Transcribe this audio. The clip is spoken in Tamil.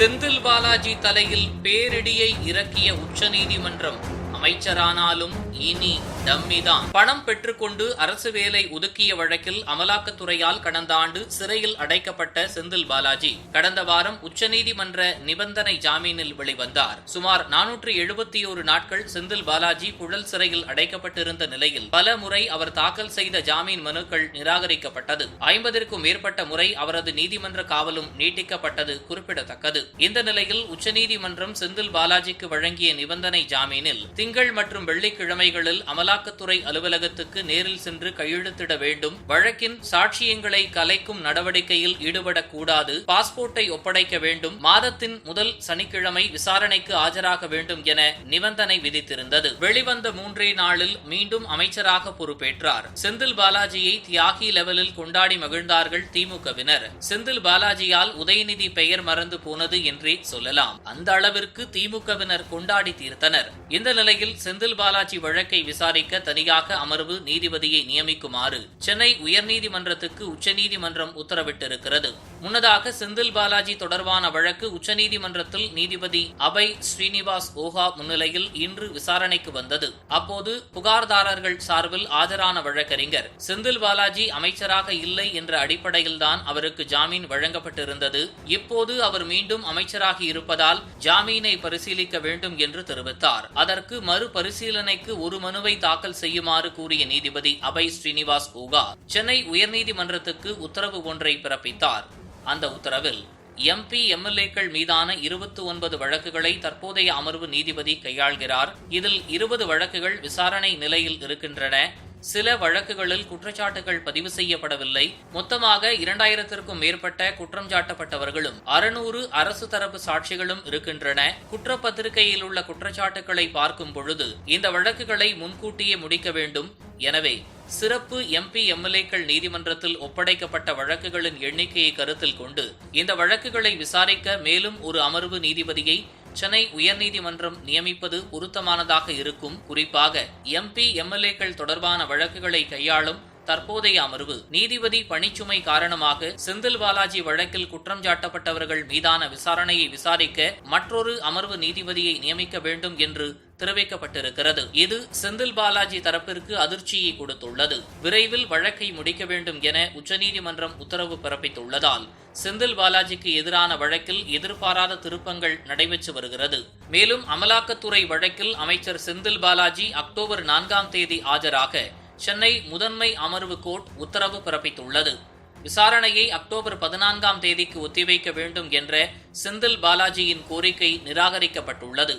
செந்தில் பாலாஜி தலையில் பேரிடியை இறக்கிய உச்சநீதிமன்றம். அமைச்சரானாலும் இனி டம்மிதான் பணம் பெற்றுக்கொண்டு அரசு வேலை ஒதுக்கிய வழக்கில் அமலாக்கத்துறையால் கடந்த ஆண்டு சிறையில் அடைக்கப்பட்ட செந்தில் பாலாஜி. கடந்த வாரம் உச்சநீதிமன்ற நிபந்தனை ஜாமீனில் வெளிவந்தார். சுமார் நானூற்று எழுபத்தி ஒரு நாட்கள் செந்தில் பாலாஜி புழல் சிறையில் அடைக்கப்பட்டிருந்த நிலையில் பல முறை அவர் தாக்கல் செய்த ஜாமீன் மனுக்கள் நிராகரிக்கப்பட்டது. ஐம்பதிற்கும் மேற்பட்ட முறை அவரது நீதிமன்ற காவலும் நீட்டிக்கப்பட்டது குறிப்பிடத்தக்கது. இந்த நிலையில் உச்சநீதிமன்றம் செந்தில் பாலாஜிக்கு வழங்கிய நிபந்தனை ஜாமீனில் திங்கள் மற்றும் வெள்ளிக்கிழமைகளில் அமலாக்கத்துறை அலுவலகத்துக்கு நேரில் சென்று கையெழுத்திட வேண்டும். வழக்கின் சாட்சியங்களை கலைக்கும் நடவடிக்கையில் ஈடுபடக்கூடாது. பாஸ்போர்ட்டை ஒப்படைக்க வேண்டும். மாதத்தின் முதல் சனிக்கிழமை விசாரணைக்கு ஆஜராக வேண்டும் என நிபந்தனை விதித்திருந்தது. வெளிவந்த மூன்றே நாளில் மீண்டும் அமைச்சராக பொறுப்பேற்றார். செந்தில் பாலாஜியை தியாகி லெவலில் கொண்டாடி மகிழ்ந்தார்கள் திமுகவினர். செந்தில் பாலாஜியால் உதயநிதி பெயர் மறந்து போனது என்றே சொல்லலாம். அந்த அளவிற்கு திமுகவினர் கொண்டாடி தீர்த்தனர். இந்த நிலை நிலையில் செந்தில் பாலாஜி வழக்கை விசாரிக்க தனியாக அமர்வு நீதிபதியை நியமிக்குமாறு சென்னை உயர்நீதிமன்றத்துக்கு உச்சநீதிமன்றம் உத்தரவிட்டிருக்கிறது. முன்னதாக செந்தில் பாலாஜி தொடர்பான வழக்கு உச்சநீதிமன்றத்தில் நீதிபதி அபய் ஸ்ரீனிவாஸ் ஓஹா முன்னிலையில் இன்று விசாரணைக்கு வந்தது. அப்போது புகார்தாரர்கள் சார்பில் ஆஜரான வழக்கறிஞர் செந்தில் பாலாஜி அமைச்சராக இல்லை என்ற அடிப்படையில்தான் அவருக்கு ஜாமீன் வழங்கப்பட்டிருந்தது. இப்போது அவர் மீண்டும் அமைச்சராகி இருப்பதால் ஜாமீனை பரிசீலிக்க வேண்டும் என்று தெரிவித்தார். அதற்கு மறுபரிசீலனைக்கு ஒரு மனுவை தாக்கல் செய்யுமாறு கூறிய நீதிபதி அபய் ஸ்ரீனிவாஸ் ஓகா சென்னை உயர்நீதிமன்றத்துக்கு உத்தரவு ஒன்றை பிறப்பித்தார். அந்த உத்தரவில் எம்பி எம்எல்ஏக்கள் மீதான இருபத்தி ஒன்பது வழக்குகளை தற்போதைய அமர்வு நீதிபதி கையாள்கிறார். இதில் இருபது வழக்குகள் விசாரணை நிலையில் இருக்கின்றன. சில வழக்குகளில் குற்றச்சாட்டுகள் பதிவு செய்யப்படவில்லை. மொத்தமாக இரண்டாயிரத்திற்கும் மேற்பட்ட குற்றம் சாட்டப்பட்டவர்களும் அறுநூறு அரசு தரப்பு சாட்சிகளும் இருக்கின்றன. குற்றப்பத்திரிகையில் உள்ள குற்றச்சாட்டுகளை பார்க்கும் பொழுது இந்த வழக்குகளை முன்கூட்டியே முடிக்க வேண்டும். எனவே சிறப்பு எம்பி எம்எல்ஏக்கள் நீதிமன்றத்தில் ஒப்படைக்கப்பட்ட வழக்குகளின் எண்ணிக்கையை கருத்தில் கொண்டு இந்த வழக்குகளை விசாரிக்க மேலும் ஒரு அமர்வு நீதிபதியை சென்னை உயர்நீதிமன்றம் நியமிப்பது பொருத்தமானதாக இருக்கும். குறிப்பாக எம்பி எம்எல்ஏக்கள் தொடர்பான வழக்குகளை கையாளும் தற்போதைய அமர்வு நீதிபதி பணிச்சுமை காரணமாக செந்தில் பாலாஜி வழக்கில் குற்றம் சாட்டப்பட்டவர்கள் மீதான விசாரணையை விசாரிக்க மற்றொரு அமர்வு நீதிபதியை நியமிக்க வேண்டும் என்று தெரிவிக்கப்பட்டிருக்கிறது. இது செந்தில் பாலாஜி தரப்பிற்கு அதிர்ச்சியை கொடுத்துள்ளது. விரைவில் வழக்கை முடிக்க வேண்டும் என உச்சநீதிமன்றம் உத்தரவு பிறப்பித்துள்ளதால் செந்தில் பாலாஜிக்கு எதிரான வழக்கில் எதிர்பாராத திருப்பங்கள் நடைபெற்று வருகிறது. மேலும் அமலாக்கத்துறை வழக்கில் அமைச்சர் செந்தில் பாலாஜி அக்டோபர் நான்காம் தேதி ஆஜராக சென்னை முதன்மை அமர்வு கோர்ட் உத்தரவு பிறப்பித்துள்ளது. விசாரணையை அக்டோபர் பதினான்காம் தேதிக்கு ஒத்திவைக்க வேண்டும் என்ற செந்தில் பாலாஜியின் கோரிக்கை நிராகரிக்கப்பட்டுள்ளது.